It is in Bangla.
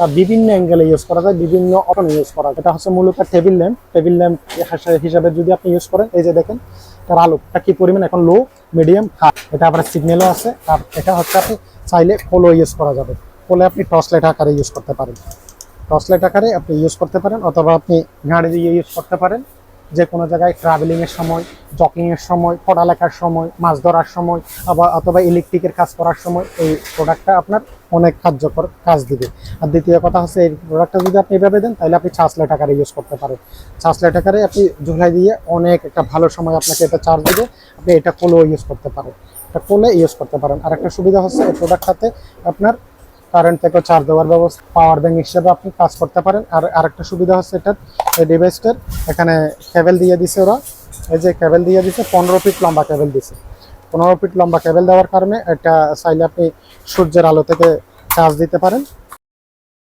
তা বিভিন্ন অ্যাঙ্গেলে ইউজ করা যায়, বিভিন্ন অপশন ইউজ করা যায়। এটা হচ্ছে মূলত টেবিল ল্যাম্প টেবিল ল্যাম্প হিসাবে যদি আপনি ইউজ করেন, এই যে দেখেন, তার আলোটা কি পরিমাণ? এখন লো মিডিয়াম হাই এটা আবার সিগন্যালও আছে। আর এটা হচ্ছে আপনি চাইলে পোলো ইউজ করা যাবে। পোলে আপনি টর্চ লাইট আকারে ইউজ করতে পারেন। টর্চ লাইট আকারে আপনি ইউজ করতে পারেন, অথবা আপনি গাড়ি দিয়ে ইউজ করতে পারেন। যে কোনো জায়গায় ট্রাভেলিংয়ের সময় জকিং এর সময়, পড়ালেখার সময়, মাছ ধরার সময়, আবার অথবা ইলেকট্রিকের কাজ করার সময় এই প্রোডাক্টটা আপনার অনেক কার্যকর কাজ দিবে। আর দ্বিতীয় কথা হচ্ছে এই প্রোডাক্টটা যদি আপনি এভাবে দেন, তাহলে আপনি লাইট আকারে ইউজ করতে পারেন। লাইট আকারে আপনি ঝুলাই দিয়ে অনেক একটা ভালো সময় আপনাকে এটা চার্জ দিবে, আপনি এটা কোলেও ইউজ করতে পারেন। এটা কোলে ইউজ করতে পারেন। আর একটা সুবিধা হচ্ছে এই প্রোডাক্টটাতে আপনার কারেন্ট থেকে চার্জ দেওয়ার ব্যবস্থা পাওয়ার ব্যাংক হিসেবে আপনি কাজ করতে পারেন। আর আরেকটা সুবিধা হচ্ছে এটার, এই ডিভাইসটার এখানে কেবেল দিয়ে দিছে ওরা। এই যে কেবেল দিয়ে দিছে, পনেরো ফিট লম্বা কেবেল দিছে। পনেরো ফিট লম্বা কেবেল দেওয়ার কারণে এটা চাইলে আপনি সূর্যের আলো থেকে চার্জ দিতে পারেন।